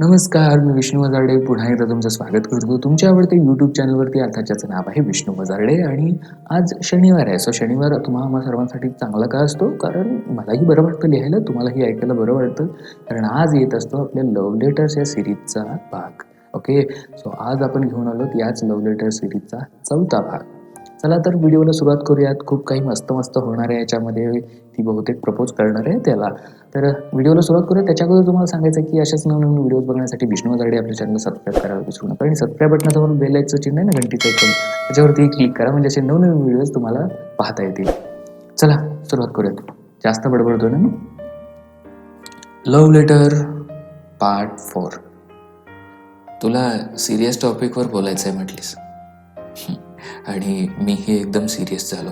नमस्कार मी विष्णू वजारडे. पुन्हा एकदा तुमचं स्वागत करतो. तुमच्या आवडते यूट्यूब चॅनलवरती अर्थात ज्याचं नाव आहे विष्णू वजारडे. आणि आज शनिवार आहे. सो शनिवार तुम्हा सर्वांसाठी चांगला का असतो? कारण मलाही बरं वाटतं लिहायला. तुम्हालाही ऐकायला बरं वाटतं. कारण आज येत असतो आपल्या लव्ह लेटर्स या सिरीजचा भाग. ओके सो आज आपण घेऊन आलो याच लव्ह लेटर सिरीजचा चौथा भाग. चला तर व्हिडिओला सुरुवात करूयात. खूप काही मस्त मस्त होणार आहे याच्यामध्ये. ती बहुतेक प्रपोज करणार आहे त्याला. तर व्हिडिओला सुरुवात करूया त्याच्या अगोदर तुम्हाला सांगायचं आहे की अशाच नवनवीन व्हिडिओज बघण्यासाठी विष्णू जाडे आपल्या चॅनल सबस्क्राईब करायला विसरू नका. आणि सबस्क्राईब बटनासमोर बेल आयकचं चिन्ह आहे ना घंटीचं ऐकून. त्याच्यावरती क्लिक करा. म्हणजे असे नवनवीन व्हिडिओज तुम्हाला पाहता येतील. चला सुरुवात करूयात. जास्त बडबडतो ना मी लव्ह लेटर पार्ट फोर तुला सिरियस टॉपिकवर बोलायचं आहे म्हटलीस. आणि मीही एकदम सिरियस झालो.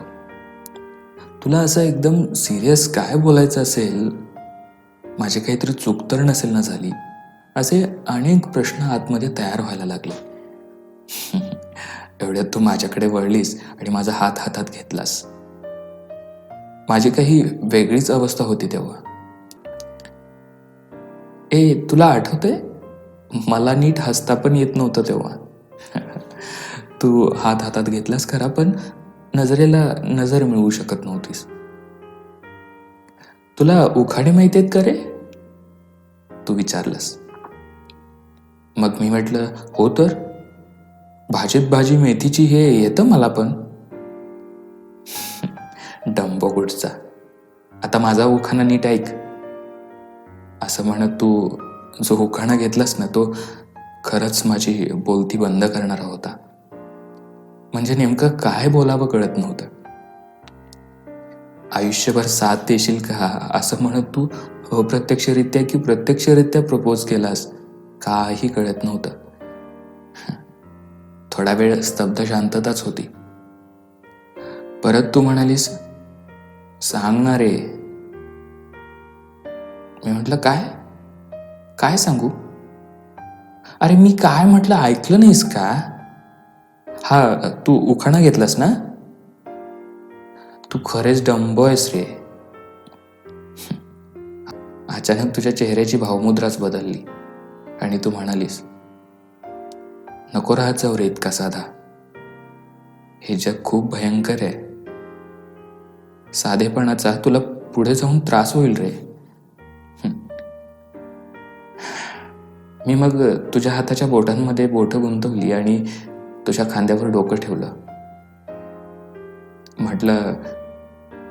तुला असं एकदम सिरियस काय बोलायचं असेल? माझी काहीतरी चूक तर नसेल ना झाली? असे अनेक प्रश्न आतमध्ये तयार व्हायला लागले. एवढ्यात तू माझ्याकडे वळलीस आणि माझा हात हातात घेतलास. माझी काही वेगळीच अवस्था होती तेव्हा. ए तुला आठवतंय? मला नीट हसता पण येत नव्हतं तेव्हा. तू हात हातात घेतलास खरा पण नजरेला नजर मिळवू शकत नव्हतीस. तुला उखाडे माहिती आहेत का रे? तू विचारलंस. मग मी म्हटलं हो तर. भाजीत भाजी मेथीची हे येतं मला पण. डंबो गुडचा आता माझा उखाणा नीट ऐक. असं म्हणत तू जो उखाणा घेतलास ना तो खरंच माझी बोलती बंद करणारा होता. म्हणजे नेमकं काय बोलावं कळत नव्हतं. आयुष्यभर साथ देशील का? असं म्हणत तू अप्रत्यक्षरित्या की प्रत्यक्षरित्या प्रपोज केलास? काही कळत नव्हतं. थोडा वेळ स्तब्ध शांतताच होती. परत तू म्हणालीस सांग ना रे. मी म्हटलं काय? काय सांगू? अरे मी काय म्हटलं ऐकलं नाहीस का? हा तू उखाणा घेतलास ना? तू खरेच डंब आहेस रे. अचानक तुझ्या चेहऱ्याची भावमुद्राच बदलली आणि तू म्हणालीस नको राहत जाऊ रे इतका साधा. हे जग खूप भयंकर आहे. साधेपणाचा तुला पुढे जाऊन त्रास होईल रे. मी मग तुझ्या हाताच्या बोटांमध्ये बोटं गुंतवली आणि तुझ्या खांद्यावर डोकं ठेवलं. म्हटलं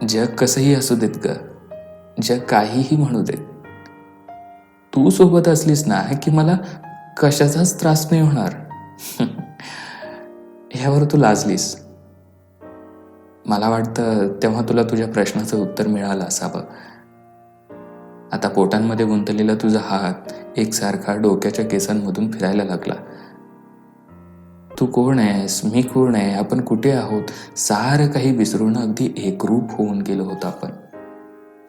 जग कसंही असू देत ग. जग काहीही म्हणू देत. तू सोबत असलीस ना की मला कशाचाच त्रास नाही होणार? ह्यावर तू लाजलीस. मला वाटतं तेव्हा तुला तुझ्या प्रश्नाचं उत्तर मिळालं असावं. आता पोटांमध्ये गुंतलेला तुझा हात एकसारखा डोक्याच्या केसांमधून फिरायला लागला. तू कोण आहेस? मी कोण आहे? आपण कुठे आहोत? सारं काही विसरून अगदी एकरूप होऊन गेलो होतो आपण.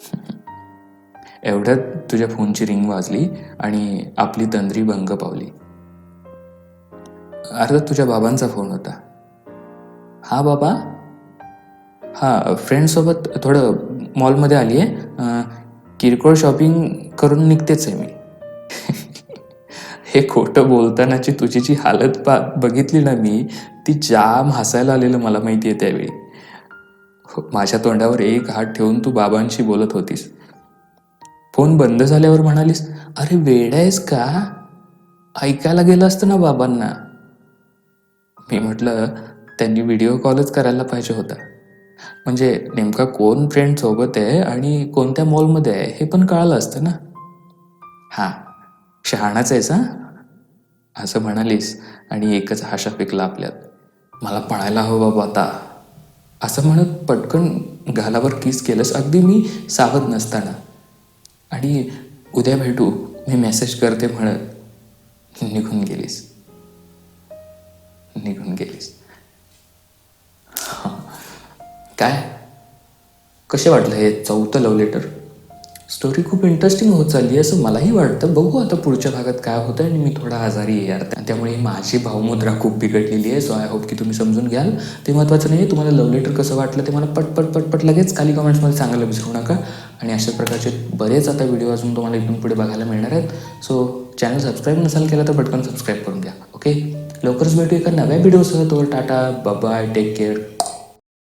एवढ्यात तुझ्या फोनची रिंग वाजली आणि आपली तंद्री भंग पावली. अर्थात तुझ्या बाबांचा फोन होता. हा बाबा? हा फ्रेंडसोबत थोडं मॉलमध्ये आली आहे किरकोळ शॉपिंग करून निघतेच आहे मी. हे खोटं बोलतानाची तुझी जी हालत पा बघितली ना मी ती जाम हसायला आलेलं मला माहिती आहे त्यावेळी. हो, माझ्या तोंडावर एक हात ठेवून तू बाबांशी बोलत होतीस. फोन बंद झाल्यावर म्हणालीस अरे वेड आहेस का? ऐकायला गेलं असतं ना बाबांना. मी म्हटलं त्यांनी व्हिडिओ कॉलच करायला पाहिजे होता. म्हणजे नेमका कोण फ्रेंड सोबत आहे आणि कोणत्या मॉलमध्ये आहे हे पण कळालं असतं ना. हां शहाणाच आहेस हां? असं म्हणालीस आणि एकच हाशा पिकला आपल्यात. मला पळायला हवं बाबा आता. असं म्हणत पटकन गालावर किस केलंस. अगदी मी सावध नसताना. आणि उद्या भेटू मी मेसेज करते म्हणत निघून गेलीस. निघून गेलीस. काय? कसे वाटलं हे चौथं लव्ह लेटर स्टोरी खूप इंटरेस्टिंग होत चालली आहे असं मलाही वाटतं. बघू आता पुढच्या भागात काय होतं आणि मी थोडा आजारी आहे यार. त्यामुळे माझी भावमुद्रा खूप बिघडलेली आहे सो आय होप की तुम्ही समजून घ्याल. ते महत्त्वाचं नाही तुम्हाला लव्ह लेटर कसं वाटलं ते मला पटपट पटपट लगेच खाली कमेंट्समध्ये सांगायला विसरू नका. आणि अशा प्रकारचे बरेच आता व्हिडिओ अजून तुम्हाला इथून पुढे बघायला मिळणार आहेत. सो चॅनल सबस्क्राईब नसाल केला तर पटकन सबस्क्राईब करून घ्या. ओके लवकरच भेटू एका नव्या व्हिडिओसह तो टाटा बाय टेक केअर